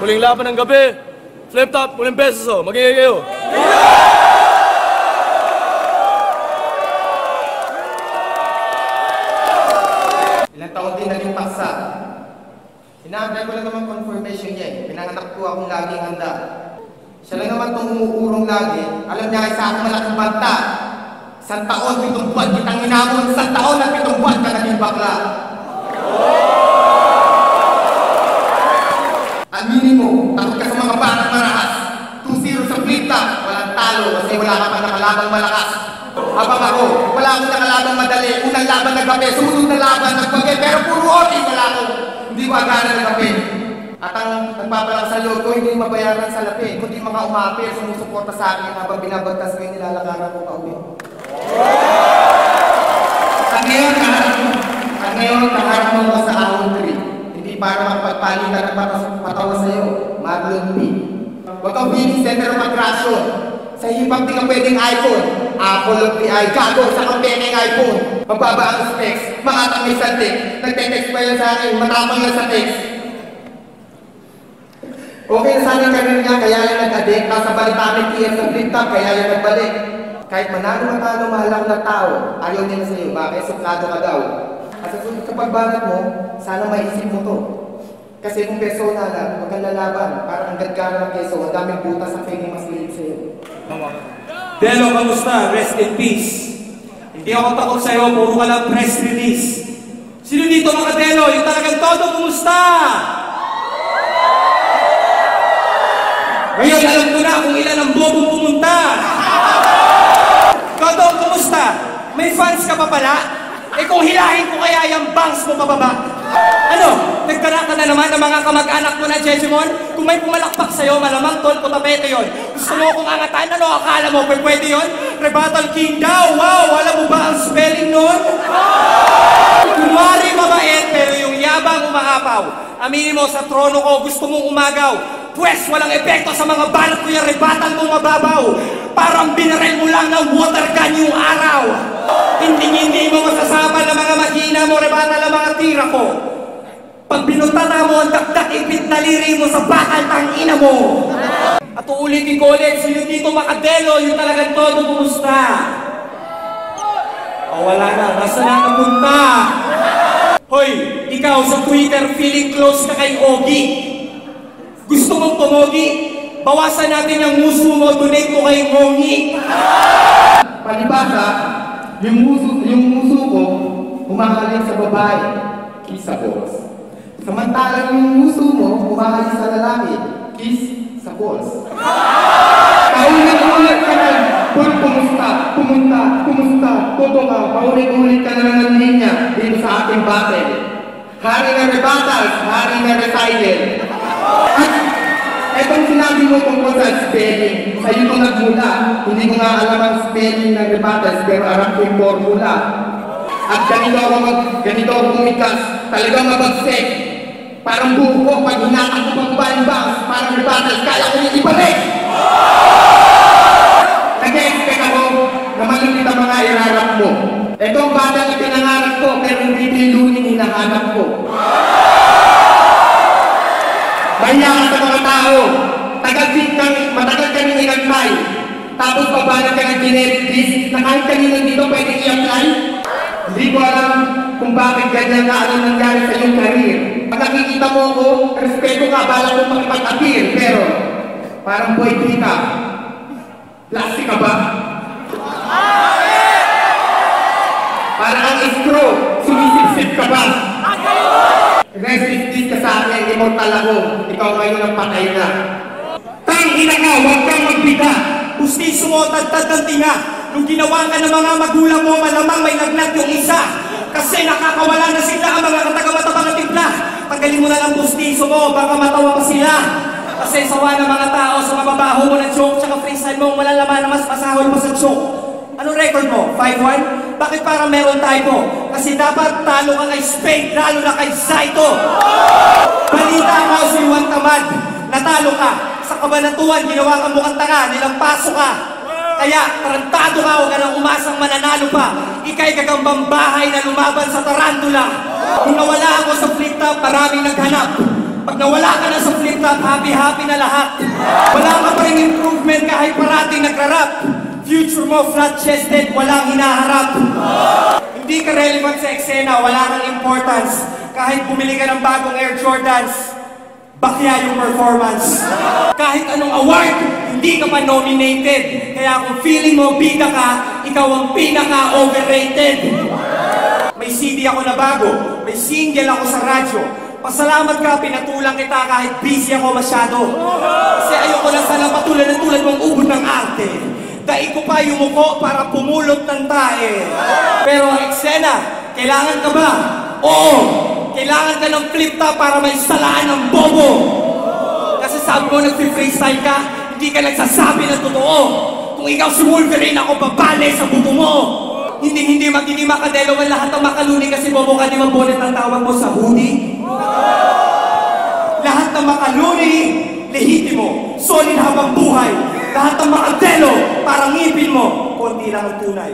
Muling laban ng gabi. Flip top, muling beses oh. Magiging kayo. Ilang taon din naging paksa. Hinahantay ko lang naman confirmation niya eh. Pinanganak ko akong laging handa. Siya lang naman itong umuurong lagi. Alam niya isa akong malaking banta. Isang taon, pitong buwan, kitang inamon. Isang taon at pitong buwan ka naging bakla. Aminin mo, takot ka sa mga batang marahas. 2-0 sa flita, walang talo kasi wala ka pa nakalabang malakas. Habang ako, wala akong nakalabang madali. Unang laban nagkape, sumunod na laban nagpagay, pero puro oti wala ako. Hindi ko agana nagkape. At ang nagpapalang sa loob ko, hindi mabayaran sa lapi, kundi mga umapir, sumusuporta sa akin habang binabagtas ko yung nilalakaran ko pa uwi. At ngayon, at ngayon, kaharap mo sa ahon tree. Hindi para magpagpalitan ng patawa sa'yo, Marlon P. Huwag kang feeling center of attraction. Sa hip-hop di ka pwedeng iPhone. Apple of the eye, gago sa kampeneng iPhone. Mababa ang specs, makatang may santik. Nagte-text pa yan sa akin, matapang yan sa text. Okay na sana karir niya, kaya yan nag-addict. Nasa balitamit TF sa flip-top, kaya yan nagbalik. Kahit manalo matalo, mahal ako ng tao. Ayaw nila sa'yo, bakit suplado ka daw. At sa susunod sa pagbanat mo, sana maisip mo to. Kasi kung persona lang, huwag kang lalaban. Parang ang gadgara ng keso, ang daming butas sa feeling mas lilit sa'yo. Delo, kamusta? Rest in peace. Hindi ako takot sa'yo, puro ka lang press release. Sino dito mga Delo? Yung talagang todo, kumusta? Ngayon, alam ko na kung ilan ang bobo pumunta. Todo, kumusta? May fans ka pa pala? Eh kung hilahin ko kaya yung bangs mo pababa. Ano? Nagtara ka na naman ng mga kamag-anak mo na Jejimon? Kung may pumalakpak sa'yo, malamang tol ko tapete yon. Gusto mo akong angataan? Ano akala mo? Pwede yun? Rebuttal King daw! Wow! Alam mo ba ang spelling nun? Kunwari mabait, pero yung yabang umaapaw. Aminin mo, sa trono ko, gusto mong umagaw. Pwes, walang epekto sa mga banat ko yung rebuttal mong mababaw. Parang binarel mo lang ng water gun yung araw. Hindi hindi mo masasabal ng mga mahina mo, rebuttal ang mga tira ko. Pag binutata mo ang dakdak ipit na liri mo sa bakal tang ina mo. At uulitin ko ulit, sino dito makadelo, yung talagang todo kumusta? O wala na, nasa na napunta? Hoy, ikaw sa Twitter feeling close ka kay Ogie. Mong pumogi? Bawasan natin ang muso mo, donate ko kay Mongi. Palibasa, yung muso, yung muso ko, humahalik sa babae, kiss sa boss. Samantalang yung muso mo, humahalik sa lalaki, kiss sa boss. Paulit-ulit ka na, Paul, kumusta? Pumunta, kumusta? Toto ka, paulit-ulit ka na lang ng linya dito sa ating battle. Hari na rebattles, hari na recital. At etong sinabi mo tungkol sa spelling, sa iyo ko nagmula. Hindi ko nga alam ang spelling ng rebattles, pero alam ko yung formula. At ganito ako mag, ganito ako bumikas, talagang mabagsik. Parang buko, pag hinatak ko pang bangs, parang rebattles, kaya ko yung ibalik. Nag-expect ako na malupit ang mga irarap mo. Itong battle na pinangarap ko, pero hindi niluning hinahanap ko. Mahiya ka sa mga tao. Tagal din kami, matagal kami inantay. Pabanag ka ng generic na kahit kanino dito pwede i-apply. Hindi ko alam kung bakit ganyan na ano nangyari sa iyong career. Pag nakikita mo ako, respeto ka, bala ko makipag-appeal. Pero, parang boy ka. Plastic ka ba? Parang ang straw, sumisipsip ka ba? Peace ka sa akin, immortal ako. Ikaw ngayon ang patay na. Tangina ka, huwag kang magbiga. Gustiso mo, tagtad ng tinga. Nung ginawa ka ng mga magulang mo, malamang may lagnat yung isa. Kasi nakakawala na sila ang mga katagamatabang na timpla. Tanggalin mo na lang gustiso mo, baka matawa pa sila. Kasi sawa ng mga tao sa mababaho mo na joke, tsaka freestyle mo, walang laman na mas pasahol pa sa joke. Anong record mo? 5-1? Bakit parang meron typo? Kasi dapat talo ka kay Spade, lalo na kay Saito. Balita ka si Juan Tamad, natalo ka. Sa kabanatuan, ginawa kang mukhang tanga, nilang paso ka. Kaya, tarantado ka, huwag ka nang umasang mananalo pa. Ika'y gagambang bahay na lumaban sa tarantula. Kung nawala ako sa flip top, maraming naghanap. Pag nawala ka na sa flip top, happy-happy na lahat. Wala ka pa rin improvement kahit parating nagrarap. Future mo flat-chested, walang hinaharap. Hindi ka relevant sa eksena, wala kang importance. Kahit bumili ka ng bagong Air Jordans, bakya yung performance. Kahit anong award, hindi ka pa nominated. Kaya kung feeling mo bida ka, ikaw ang pinaka-overrated. May CD ako na bago, may single ako sa radyo. Pasalamat ka, pinatulang kita kahit busy ako masyado. Kasi ayoko lang sana patulan ng tulad mong ubod ng arte. Dahil ko pa yumuko para pumulot ng tae. Pero eksena, kailangan ka ba? Oo! Kailangan ka ng flip top para may salaan ng bobo. Kasi sabi mo nag-freestyle ka, hindi ka nagsasabi ng totoo. Kung ikaw si Wolverine, ako babale sa buto mo. Hindi, hindi, mag, hindi makadelo lahat ng makaluni kasi bobo ka di mabonet ang tawag mo sa hoodie. Lahat ng makaluni, lehitimo, solid habang buhay. Lahat ng makadelo, parang ngipin mo, konti lang ang tunay.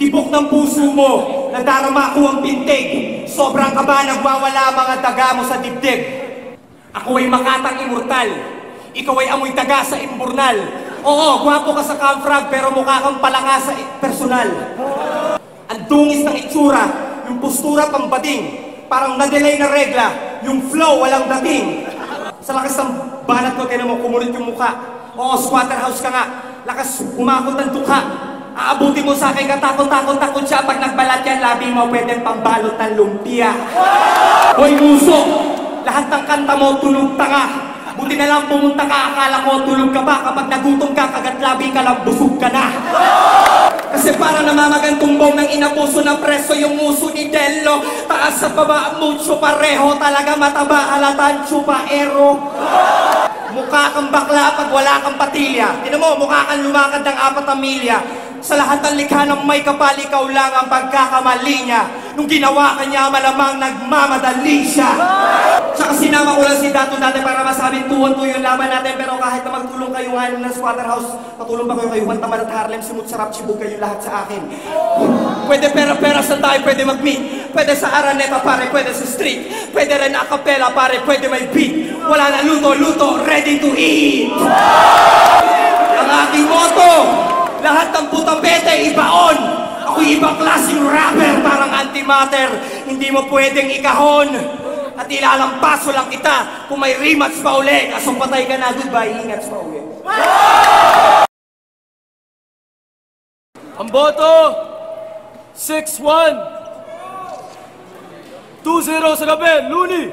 Tibok ng puso mo, nadarama ko ang pintig. Sobrang kaba, nagwawala mga daga mo sa dibdib. Ako ay makatang immortal. Ikaw ay amoy daga sa imburnal. Oo, gwapo ka sa camfrag pero mukha kang palaka sa personal. Ang dungis ng itsura, yung postura pambading. Parang na-delay na regla, yung flow walang dating. Sa lakas ng banat ko, tinan mo, kumulit yung mukha. Oo, squatter house ka nga. Lakas umakot ng dukha. Aabuti mo sa akin, katakot-takot-takot siya. Pag nagbalat yan, labi mo, pwedeng pambalot ng lumpia. Hoy, muso! Lahat ng kanta mo, tulog tanga. Buti na lang pumunta ka, akala ko tulog ka pa. Kapag nagutom ka, kagatlabi ka lang, busog ka na. Kasi parang namamagang tumbong ng inapuso ng preso yung muso ni Dello. Taas sa baba, mucho pareho. Talaga mataba, halatan, chupaero. Mukha kang bakla pag wala kang patilya. Tinan mo, mukha kang lumakad ng apat na milya. Sa lahat ng likha ng may kapal, ikaw lang ang pagkakamali niya. Nung ginawa ka niya, malamang nagmamadali siya. Tsaka sinama ko lang si Dato dati para masabing tuwan to yung laban natin. Pero kahit na magtulong kayo nga ng squatter house, patulong ba kayo kayo? Bantaman at Harlem, simut sarap, chibog kayo lahat sa akin. Pwede pera-pera sa tayo, pwede mag-meet. Pwede sa Araneta pare, pwede sa street. Pwede rin a cappella pare, pwede may beat. Wala na luto, luto, ready to eat. Ang aking motto, lahat ng putang ibaon. Ako ibang klaseng rapper, parang antimatter. Hindi mo pwedeng ikahon. At ilalampaso lang kita kung may rematch pa uli. Kaso patay ka na, goodbye, ingat pa uli. Ang boto, 6-1. 2-0 sa gabi, Looney!